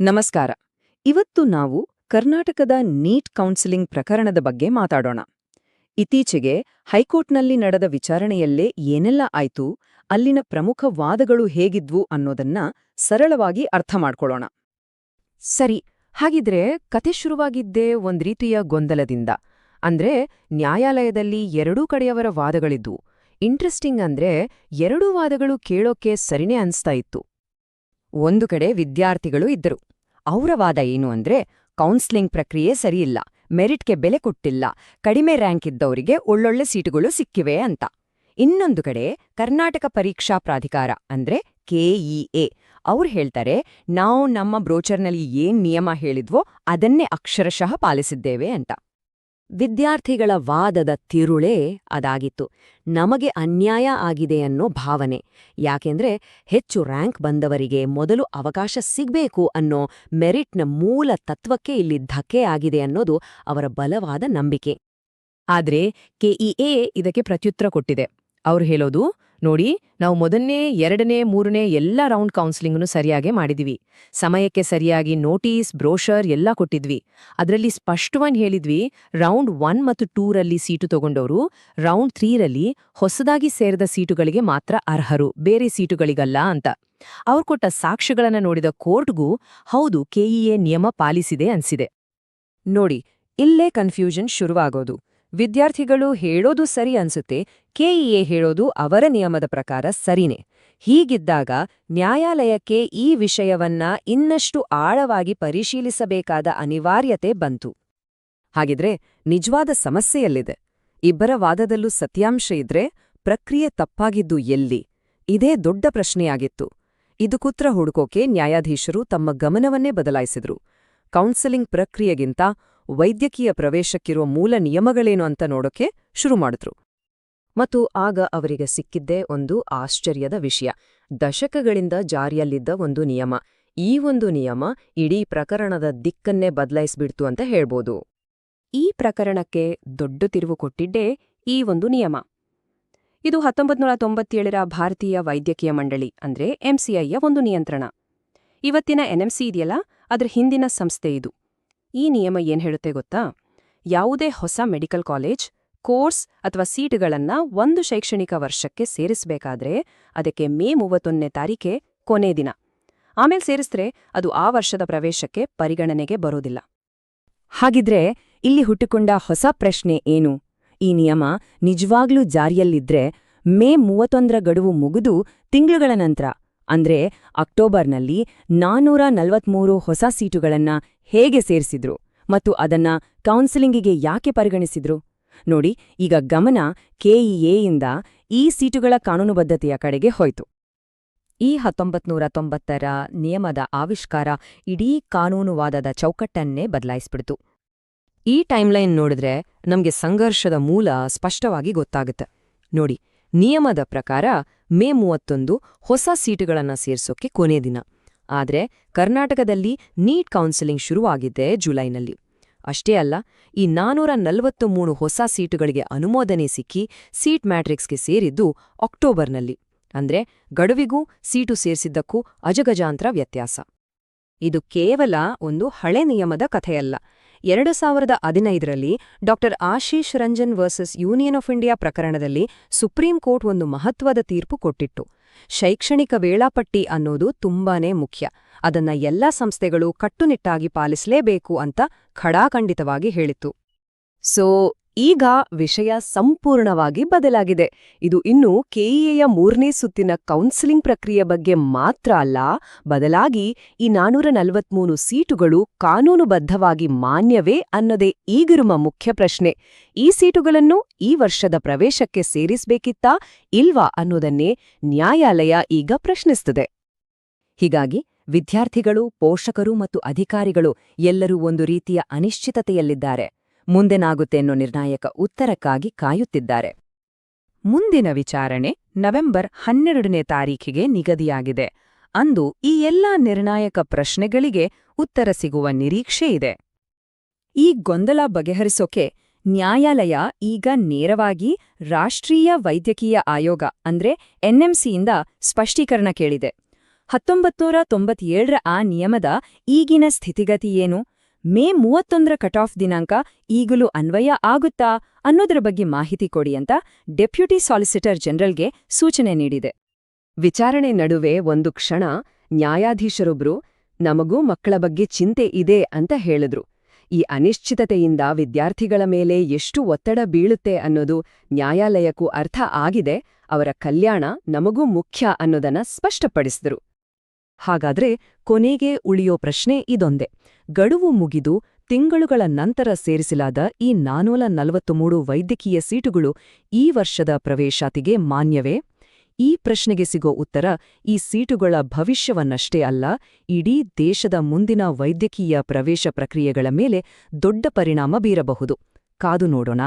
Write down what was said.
ನಮಸ್ಕಾರ. ಇವತ್ತು ನಾವು ಕರ್ನಾಟಕದ ನೀಟ್ ಕೌನ್ಸಿಲಿಂಗ್ ಪ್ರಕರಣದ ಬಗ್ಗೆ ಮಾತಾಡೋಣ. ಇತ್ತೀಚೆಗೆ ಹೈಕೋರ್ಟ್ನಲ್ಲಿ ನಡೆದ ವಿಚಾರಣೆಯಲ್ಲೇ ಏನೆಲ್ಲ ಆಯ್ತು, ಅಲ್ಲಿನ ಪ್ರಮುಖ ವಾದಗಳು ಹೇಗಿದ್ವು ಅನ್ನೋದನ್ನ ಸರಳವಾಗಿ ಅರ್ಥ ಮಾಡ್ಕೊಳ್ಳೋಣ. ಸರಿ, ಹಾಗಿದ್ರೆ ಕತೆ ಶುರುವಾಗಿದ್ದೇ ಒಂದ್ ರೀತಿಯ ಗೊಂದಲದಿಂದ. ಅಂದ್ರೆ ನ್ಯಾಯಾಲಯದಲ್ಲಿ ಎರಡೂ ಕಡೆಯವರ ವಾದಗಳಿದ್ವು. ಇಂಟ್ರೆಸ್ಟಿಂಗ್ ಅಂದ್ರೆ ಎರಡೂ ವಾದಗಳು ಕೇಳೋಕೆ ಸರಿನೇ ಅನ್ಸ್ತಾ ಇತ್ತು. ಒಂದು ಕಡೆ ವಿದ್ಯಾರ್ಥಿಗಳು ಇದ್ದರು. ಅವರ ವಾದ ಏನು ಅಂದ್ರೆ ಕೌನ್ಸ್ಲಿಂಗ್ ಪ್ರಕ್ರಿಯೆ ಸರಿಯಿಲ್ಲ, ಮೆರಿಟ್ಗೆ ಬೆಲೆ ಕೊಟ್ಟಿಲ್ಲ, ಕಡಿಮೆ ರ್ಯಾಂಕ್ ಇದ್ದವರಿಗೆ ಒಳ್ಳೊಳ್ಳೆ ಸೀಟುಗಳು ಸಿಕ್ಕಿವೆ ಅಂತ. ಇನ್ನೊಂದು ಕಡೆ ಕರ್ನಾಟಕ ಪರೀಕ್ಷಾ ಪ್ರಾಧಿಕಾರ ಅಂದ್ರೆ ಕೆಇಎ ಅವ್ರು ಹೇಳ್ತಾರೆ, ನಾವು ನಮ್ಮ ಬ್ರೋಚರ್ನಲ್ಲಿ ಏನ್ ನಿಯಮ ಹೇಳಿದ್ವೋ ಅದನ್ನೇ ಅಕ್ಷರಶಃ ಪಾಲಿಸಿದ್ದೇವೆ ಅಂತ. ವಿದ್ಯಾರ್ಥಿಗಳ ವಾದದ ತಿರುಳೇ ಅದಾಗಿತ್ತು. ನಮಗೆ ಅನ್ಯಾಯ ಆಗಿದೆ ಅನ್ನೋ ಭಾವನೆ. ಯಾಕೆಂದ್ರೆ ಹೆಚ್ಚು ರ್ಯಾಂಕ್ ಬಂದವರಿಗೆ ಮೊದಲು ಅವಕಾಶ ಸಿಗ್ಬೇಕು ಅನ್ನೋ ಮೆರಿಟ್ನ ಮೂಲ ತತ್ವಕ್ಕೆ ಇಲ್ಲಿ ಧಕ್ಕೆ ಆಗಿದೆ ಅನ್ನೋದು ಅವರ ಬಲವಾದ ನಂಬಿಕೆ. ಆದ್ರೆ ಕೆಇಎ ಇದಕ್ಕೆ ಪ್ರತ್ಯುತ್ತರ ಕೊಟ್ಟಿದೆ. ಅವ್ರು ಹೇಳೋದು ನೋಡಿ, ನಾವು ಮೊದಲನೇ, ಎರಡನೇ, ಮೂರನೇ ಎಲ್ಲ ರೌಂಡ್ ಕೌನ್ಸಿಲಿಂಗ್ನು ಸರಿಯಾಗಿ ಮಾಡಿದ್ವಿ. ಸಮಯಕ್ಕೆ ಸರಿಯಾಗಿ ನೋಟಿಸ್ ಬ್ರೋಷರ್ ಎಲ್ಲ ಕೊಟ್ಟಿದ್ವಿ. ಅದರಲ್ಲಿ ಸ್ಪಷ್ಟವಾಗಿ ಹೇಳಿದ್ವಿ ರೌಂಡ್ ಒನ್ ಮತ್ತು ಟೂರಲ್ಲಿ ಸೀಟು ತಗೊಂಡವರು ರೌಂಡ್ ತ್ರೀರಲ್ಲಿ ಹೊಸದಾಗಿ ಸೇರಿದ ಸೀಟುಗಳಿಗೆ ಮಾತ್ರ ಅರ್ಹರು, ಬೇರೆ ಸೀಟುಗಳಿಗಲ್ಲ ಅಂತ. ಅವ್ರು ಕೊಟ್ಟ ಸಾಕ್ಷ್ಯಗಳನ್ನು ನೋಡಿದ ಕೋರ್ಟ್ಗೂ, ಹೌದು ಕೆಇಎ ನಿಯಮ ಪಾಲಿಸಿದೆ ಅನ್ಸಿದೆ. ನೋಡಿ, ಇಲ್ಲೇ ಕನ್ಫ್ಯೂಷನ್ ಶುರುವಾಗೋದು. ವಿದ್ಯಾರ್ಥಿಗಳು ಹೇಳೋದು ಸರಿ ಅನ್ಸುತ್ತೆ ಕೆಇಎ ಹೇಳೋದು ಅವರ ನಿಯಮದ ಪ್ರಕಾರ ಸರಿನೇ. ಹೀಗಿದ್ದಾಗ ನ್ಯಾಯಾಲಯಕ್ಕೆ ಈ ವಿಷಯವನ್ನ ಇನ್ನಷ್ಟು ಆಳವಾಗಿ ಪರಿಶೀಲಿಸಬೇಕಾದ ಅನಿವಾರ್ಯತೆ ಬಂತು. ಹಾಗಿದ್ರೆ ನಿಜವಾದ ಸಮಸ್ಯೆಯಲ್ಲಿದೆ. ಇಬ್ಬರ ವಾದದಲ್ಲೂ ಸತ್ಯಾಂಶ ಇದ್ರೆ ಪ್ರಕ್ರಿಯೆ ತಪ್ಪಾಗಿದ್ದು ಎಲ್ಲಿ? ಇದೇ ದೊಡ್ಡ ಪ್ರಶ್ನೆಯಾಗಿತ್ತು. ಇದು ಕುತ್ರ ಹುಡುಕೋಕೆ ನ್ಯಾಯಾಧೀಶರು ತಮ್ಮ ಗಮನವನ್ನೇ ಬದಲಾಯಿಸಿದ್ರು. ಕೌನ್ಸೆಲಿಂಗ್ ಪ್ರಕ್ರಿಯೆಗಿಂತ ವೈದ್ಯಕೀಯ ಪ್ರವೇಶಕ್ಕಿರುವ ಮೂಲ ನಿಯಮಗಳೇನು ಅಂತ ನೋಡೋಕೆ ಶುರು ಮಾಡಿದ್ರು. ಮತ್ತು ಆಗ ಅವರಿಗೆ ಸಿಕ್ಕಿದ್ದೇ ಒಂದು ಆಶ್ಚರ್ಯದ ವಿಷಯ. ದಶಕಗಳಿಂದ ಜಾರಿಯಲ್ಲಿದ್ದ ಒಂದು ನಿಯಮ. ಈ ಒಂದು ನಿಯಮ ಇಡೀ ಪ್ರಕರಣದ ದಿಕ್ಕನ್ನೇ ಬದಲಾಯಿಸ್ಬಿಡ್ತು ಅಂತ ಹೇಳ್ಬೋದು. ಈ ಪ್ರಕರಣಕ್ಕೆ ದೊಡ್ಡ ತಿರುವು ಕೊಟ್ಟಿದ್ದೇ ಈ ಒಂದು ನಿಯಮ. ಇದು ಹತ್ತೊಂಬತ್ನೂರ ತೊಂಬತ್ತೇಳರ ಭಾರತೀಯ ವೈದ್ಯಕೀಯ ಮಂಡಳಿ, ಅಂದ್ರೆ ಎಂಸಿಐಯ ಒಂದು ನಿಯಂತ್ರಣ. ಇವತ್ತಿನ ಎನ್ಎಂಸಿ ಇದೆಯಲ್ಲ? ಅದರ ಹಿಂದಿನ ಸಂಸ್ಥೆ ಇದು. ಈ ನಿಯಮ ಏನ್ ಹೇಳುತ್ತೆ ಗೊತ್ತಾ? ಯಾವುದೇ ಹೊಸ ಮೆಡಿಕಲ್ ಕಾಲೇಜ್, ಕೋರ್ಸ್ ಅಥವಾ ಸೀಟ್ಗಳನ್ನ ಒಂದು ಶೈಕ್ಷಣಿಕ ವರ್ಷಕ್ಕೆ ಸೇರಿಸಬೇಕಾದ್ರೆ ಅದಕ್ಕೆ ಮೇ ಮೂವತ್ತೊಂದನೇ ತಾರೀಖೆ ಕೊನೆ ದಿನ. ಆಮೇಲೆ ಸೇರಿಸಿದ್ರೆ ಅದು ಆ ವರ್ಷದ ಪ್ರವೇಶಕ್ಕೆ ಪರಿಗಣನೆಗೆ ಬರೋದಿಲ್ಲ. ಹಾಗಿದ್ರೆ ಇಲ್ಲಿ ಹುಟ್ಟಿಕೊಂಡ ಹೊಸ ಪ್ರಶ್ನೆ ಏನು? ಈ ನಿಯಮ ನಿಜವಾಗ್ಲೂ ಜಾರಿಯಲ್ಲಿದ್ರೆ ಮೇ ಮೂವತ್ತೊಂದರ ಗಡುವು ಮುಗಿದು ತಿಂಗಳುಗಳ ನಂತರ ಅಂದ್ರೆ ಅಕ್ಟೋಬರ್ನಲ್ಲಿ ನಾನ್ನೂರ ನಲವತ್ಮೂರು ಹೊಸ ಸೀಟುಗಳನ್ನ ಹೇಗೆ ಸೇರಿಸಿದ್ರು ಮತ್ತು ಅದನ್ನ ಕೌನ್ಸಿಲಿಂಗಿಗೆ ಯಾಕೆ ಪರಿಗಣಿಸಿದ್ರು? ನೋಡಿ, ಈಗ ಗಮನ ಕೆಇಎಯಿಂದ ಈ ಸೀಟುಗಳ ಕಾನೂನುಬದ್ಧತೆಯ ಕಡೆಗೆ ಹೋಯ್ತು. ಈ ಹತ್ತೊಂಬತ್ನೂರ ತೊಂಬತ್ತರ ನಿಯಮದ ಆವಿಷ್ಕಾರ ಇಡೀ ಕಾನೂನುವಾದದ ಚೌಕಟ್ಟನ್ನೇ ಬದಲಾಯಿಸ್ಬಿಡ್ತು. ಈ ಟೈಮ್ಲೈನ್ ನೋಡಿದ್ರೆ ನಮ್ಗೆ ಸಂಘರ್ಷದ ಮೂಲ ಸ್ಪಷ್ಟವಾಗಿ ಗೊತ್ತಾಗುತ್ತೆ. ನೋಡಿ ನಿಯಮದ ಪ್ರಕಾರ ಮೇ ಮೂವತ್ತೊಂದು ಹೊಸ ಸೀಟುಗಳನ್ನು ಸೇರಿಸೋಕೆ ಕೊನೆ ದಿನ. ಆದರೆ ಕರ್ನಾಟಕದಲ್ಲಿ ನೀಟ್ ಕೌನ್ಸಿಲಿಂಗ್ ಶುರುವಾಗಿದ್ದೆ ಜುಲೈನಲ್ಲಿ. ಅಷ್ಟೇ ಅಲ್ಲ, ಈ ನಾನೂರ ನಲವತ್ತು ಮೂರು ಹೊಸ ಸೀಟುಗಳಿಗೆ ಅನುಮೋದನೆ ಸಿಕ್ಕಿ ಸೀಟ್ ಮ್ಯಾಟ್ರಿಕ್ಸ್ಗೆ ಸೇರಿದ್ದು ಅಕ್ಟೋಬರ್ನಲ್ಲಿ. ಅಂದ್ರೆ ಗಡುವಿಗೂ ಸೀಟು ಸೇರಿಸಿದ್ದಕ್ಕೂ ಅಜಗಜಾಂತರ ವ್ಯತ್ಯಾಸ. ಇದು ಕೇವಲ ಒಂದು ಹಳೆ ನಿಯಮದ ಕಥೆಯಲ್ಲ. ಎರಡು ಸಾವಿರದ ಹದಿನೈದರಲ್ಲಿ ಡಾ Ashish Ranjan versus Union of India ಪ್ರಕರಣದಲ್ಲಿ ಸುಪ್ರೀಂ ಕೋರ್ಟ್ ಒಂದು ಮಹತ್ವದ ತೀರ್ಪು ಕೊಟ್ಟಿತ್ತು. ಶೈಕ್ಷಣಿಕ ವೇಳಾಪಟ್ಟಿ ಅನ್ನೋದು ತುಂಬಾನೇ ಮುಖ್ಯ. ಅದನ್ನ ಎಲ್ಲಾ ಸಂಸ್ಥೆಗಳು ಕಟ್ಟುನಿಟ್ಟಾಗಿ ಪಾಲಿಸಲೇಬೇಕು ಅಂತ ಖಡಾಖಂಡಿತವಾಗಿ ಹೇಳಿತ್ತು. ಸೊ ಈಗ ವಿಷಯ ಸಂಪೂರ್ಣವಾಗಿ ಬದಲಾಗಿದೆ. ಇದು ಇನ್ನು ಕೆಇಎಯ ಮೂರನೇ ಸುತ್ತಿನ ಕೌನ್ಸಿಲಿಂಗ್ ಪ್ರಕ್ರಿಯೆ ಬಗ್ಗೆ ಮಾತ್ರ ಅಲ್ಲ, ಬದಲಾಗಿ ಈ ನಾನೂರ ನಲವತ್ಮೂರು ಸೀಟುಗಳು ಕಾನೂನುಬದ್ಧವಾಗಿ ಮಾನ್ಯವೇ ಅನ್ನೋದೇ ಈಗಿರುವ ಮುಖ್ಯ ಪ್ರಶ್ನೆ. ಈ ಸೀಟುಗಳನ್ನು ಈ ವರ್ಷದ ಪ್ರವೇಶಕ್ಕೆ ಸೇರಿಸಬೇಕಿತ್ತಾ ಇಲ್ವಾ ಅನ್ನೋದನ್ನೇ ನ್ಯಾಯಾಲಯ ಈಗ ಪ್ರಶ್ನಿಸುತ್ತದೆ ಹೀಗಾಗಿ ವಿದ್ಯಾರ್ಥಿಗಳು, ಪೋಷಕರು ಮತ್ತು ಅಧಿಕಾರಿಗಳು ಎಲ್ಲರೂ ಒಂದು ರೀತಿಯ ಅನಿಶ್ಚಿತತೆಯಲ್ಲಿದ್ದಾರೆ. ಮುಂದೆನಾಗುತ್ತೆ ಅನ್ನೋ ನಿರ್ಣಾಯಕ ಉತ್ತರಕ್ಕಾಗಿ ಕಾಯುತ್ತಿದ್ದಾರೆ. ಮುಂದಿನ ವಿಚಾರಣೆ ನವೆಂಬರ್ ಹನ್ನೆರಡನೇ ತಾರೀಖಿಗೆ ನಿಗದಿಯಾಗಿದೆ. ಅಂದು ಈ ಎಲ್ಲಾ ನಿರ್ಣಾಯಕ ಪ್ರಶ್ನೆಗಳಿಗೆ ಉತ್ತರ ಸಿಗುವ ನಿರೀಕ್ಷೆ ಇದೆ. ಈ ಗೊಂದಲ ಬಗೆಹರಿಸೋಕೆ ನ್ಯಾಯಾಲಯ ಈಗ ನೇರವಾಗಿ ರಾಷ್ಟ್ರೀಯ ವೈದ್ಯಕೀಯ ಆಯೋಗ ಅಂದ್ರೆ ಎನ್ಎಂಸಿಯಿಂದ ಸ್ಪಷ್ಟೀಕರಣ ಕೇಳಿದೆ. ಹತ್ತೊಂಬತ್ತೂರ ತೊಂಬತ್ತೇಳರ ಆ ನಿಯಮದ ಈಗಿನ ಸ್ಥಿತಿಗತಿ ಏನು? ಮೇ ಮೂವತ್ತೊಂದರ ಕಟ್ ಆಫ್ ದಿನಾಂಕ ಈಗಲೂ ಅನ್ವಯ ಆಗುತ್ತಾ ಅನ್ನೋದರ ಬಗ್ಗೆ ಮಾಹಿತಿ ಕೊಡಿ ಅಂತ ಡೆಪ್ಯೂಟಿ ಸಾಲಿಸಿಟರ್ ಜನರಲ್ಗೆ ಸೂಚನೆ ನೀಡಿದೆ. ವಿಚಾರಣೆ ನಡುವೆ ಒಂದು ಕ್ಷಣ ನ್ಯಾಯಾಧೀಶರೊಬ್ರು, ನಮಗೂ ಮಕ್ಕಳ ಬಗ್ಗೆ ಚಿಂತೆ ಇದೆ ಅಂತ ಹೇಳಿದ್ರು. ಈ ಅನಿಶ್ಚಿತತೆಯಿಂದ ವಿದ್ಯಾರ್ಥಿಗಳ ಮೇಲೆ ಎಷ್ಟು ಒತ್ತಡ ಬೀಳುತ್ತೆ ಅನ್ನೋದು ನ್ಯಾಯಾಲಯಕ್ಕೂ ಅರ್ಥ ಆಗಿದೆ, ಅವರ ಕಲ್ಯಾಣ ನಮಗೂ ಮುಖ್ಯ ಅನ್ನೋದನ್ನ ಸ್ಪಷ್ಟಪಡಿಸಿದ್ರು. ಹಾಗಾದ್ರೆ ಕೊನೆಗೆ ಉಳಿಯೋ ಪ್ರಶ್ನೆ ಇದೊಂದೇ. ಗಡುವು ಮುಗಿದು ತಿಂಗಳುಗಳ ನಂತರ ಸೇರಿಸಲಾದ ಈ ನಾನೂರ ನಲವತ್ಮೂರು ವೈದ್ಯಕೀಯ ಸೀಟುಗಳು ಈ ವರ್ಷದ ಪ್ರವೇಶಾತಿಗೆ ಮಾನ್ಯವೇ? ಈ ಪ್ರಶ್ನೆಗೆ ಸಿಗೋ ಉತ್ತರ ಈ ಸೀಟುಗಳ ಭವಿಷ್ಯವನ್ನಷ್ಟೇ ಅಲ್ಲ, ಇಡೀ ದೇಶದ ಮುಂದಿನ ವೈದ್ಯಕೀಯ ಪ್ರವೇಶ ಪ್ರಕ್ರಿಯೆಗಳ ಮೇಲೆ ದೊಡ್ಡ ಪರಿಣಾಮ ಬೀರಬಹುದು. ಕಾದು ನೋಡೋಣ.